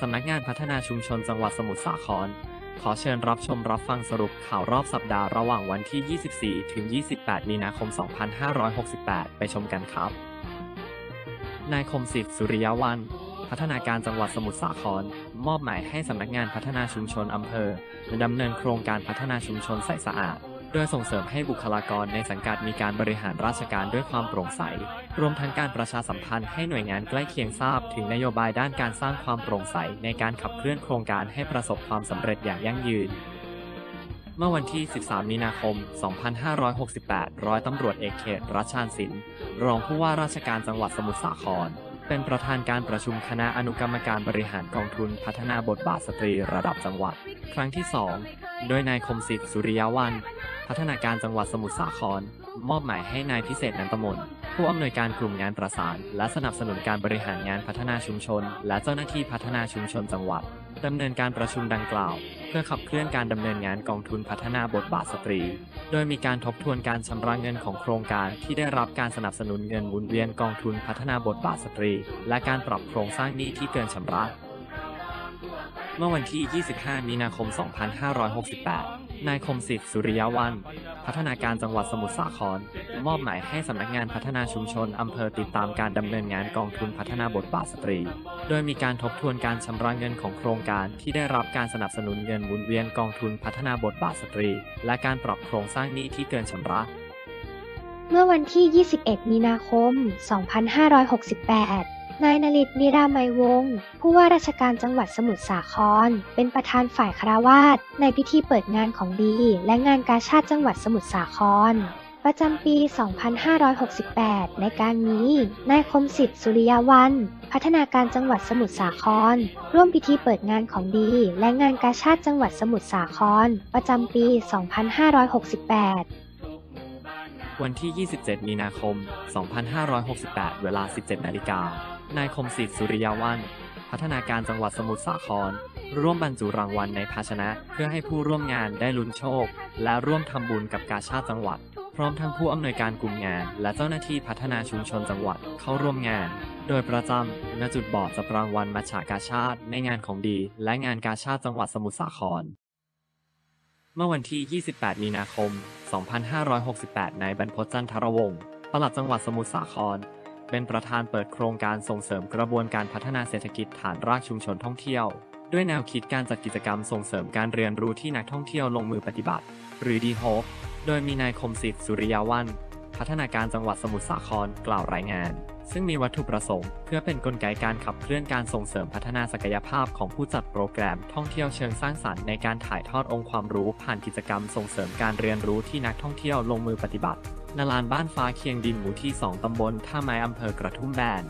สำนักงานพัฒนาชุมชนจังหวัดสมุทรสาคร ขอเชิญรับชมรับฟังสรุปข่าวรอบสัปดาห์ระหว่างวันที่ 24 ถึง 28 มีนาคม 2568 ไปชมกันครับ นายคมสิทธิ์สุริยวัน พัฒนาการจังหวัดสมุทรสาคร มอบหมายให้สำนักงานพัฒนาชุมชนอำเภอดำเนินโครงการพัฒนาชุมชนใสสะอาด โดยส่งเสริมให้บุคลากรในสังกัดมีการบริหารราชการด้วยความโปร่งใส รวมทั้งการประชาสัมพันธ์ให้หน่วยงานใกล้เคียงทราบ ถึงนโยบายด้านการสร้างความโปร่งใสในการขับเคลื่อนโครงการให้ประสบความสำเร็จอย่างยั่งยืนเมื่อวันที่ 13 มีนาคม 2568 ร้อยตำรวจเอกเขตรัชชานศิลป์รองผู้ว่าราชการจังหวัดสมุทรสาคร เป็นประธานการประชุมคณะอนุกรรมการบริหารกองทุนพัฒนาบทบาทสตรีระดับจังหวัด ครั้งที่ 2 โดยนายคมสิทธิ์สุริยวัน พัฒนาการจังหวัดสมุทรสาคร มอบหมายให้นายพิเศษนันตมนผู้อำนวยการกลุ่มงานประสาน และสนับสนุนการบริหารงานพัฒนาชุมชน และเจ้าหน้าที่พัฒนาชุมชนจังหวัดดำเนินการประชุมดังกล่าว เพื่อขับเคลื่อนการดำเนินงานกองทุนพัฒนาบทบาทสตรี โดยมีการทบทวนการชำระเงินของโครงการที่ได้รับการสนับสนุนเงินหมุนเวียนกองทุนพัฒนาบทบาทสตรี และการปรับโครงสร้างหนี้ที่เกินชำระ เมื่อวันที่ 25 มีนาคม 2568 นายคมสิทธิ์สุริยวัน พัฒนาการจังหวัดสมุทรสาคร มอบหมายให้สำนักงานพัฒนาชุมชนอำเภอติดตามการดำเนินงานกองทุนพัฒนาบทบาทสตรี โดยมีการทบทวนการชำระเงินของโครงการที่ได้รับการสนับสนุนเงินหมุนเวียนกองทุนพัฒนาบทบาทสตรี และการปรับโครงสร้างหนี้ที่เกินชำระเมื่อวันที่ 21 มีนาคม 2568 นายนลิตนิรามัยวงศ์ผู้ว่าราชการจังหวัดสมุทรสาคร เป็นประธานฝ่ายคารวาสในพิธีเปิดงานของดี และงานกาชาติจังหวัดสมุทรสาคร ประจำปี 2568 ในการนี้ นายคมสิทธิ์สุริยวัน พัฒนาการจังหวัดสมุทรสาคร ร่วมพิธีเปิดงานของดี และงานกาชาติจังหวัดสมุทรสาคร ประจำปี 2568 วันที่ 27 มีนาคม 2568 เวลา 17 นาฬิกา นายคมสิทธิ์สุริยาวัน พัฒนาการจังหวัดสมุทรสาคร ร่วมบรรจุรางวัลในภาชนะ เพื่อให้ผู้ร่วมงานได้ลุ้นโชค และร่วมทำบุญกับกาชาติจังหวัด พร้อมทั้งผู้อำนวยการกลุ่มงาน และเจ้าหน้าที่พัฒนาชุมชนจังหวัดเข้าร่วมงาน โดยประจำณจุดบอร์ดจับรางวัลมัชฉากาชาติในงานของดี และงานกาชาติจังหวัดสมุทรสาคร เมื่อวันที่ 28 มีนาคม 2568 นายบรรพตจันทรวงศ์ปลัดจังหวัดสมุทรสาคร เป็นประธานเปิดโครงการส่งเสริมกระบวนการพัฒนาเศรษฐกิจฐานรากชุมชนท่องเที่ยว ด้วยแนวคิดการจัดกิจกรรมส่งเสริมการเรียนรู้ที่นักท่องเที่ยวลงมือปฏิบัติ หรือดีโฮปโดยมีนายคมสิทธิ์สุริยาวัน พัฒนาการจังหวัดสมุทรสาครกล่าวรายงาน ซึ่งมีวัตถุประสงค์ เพื่อเป็นนกลไกการขับเคลื่อนการส่งเสริมพัฒนาศักยภาพของผู้จัดโปรแกรม ท่องเที่ยวเชิงสร้างสรรค์ในการถ่ายทอดองค์ความรู้ผ่านกิจกรรมส่งเสริมการเรียนรู้ที่นักท่องเที่ยวลงมือปฏิบัติณลานบ้านฟ้าเคียงดินหมู่ที่ 2 ตำบลท่าไม้อำเภอกระทุ่มแบน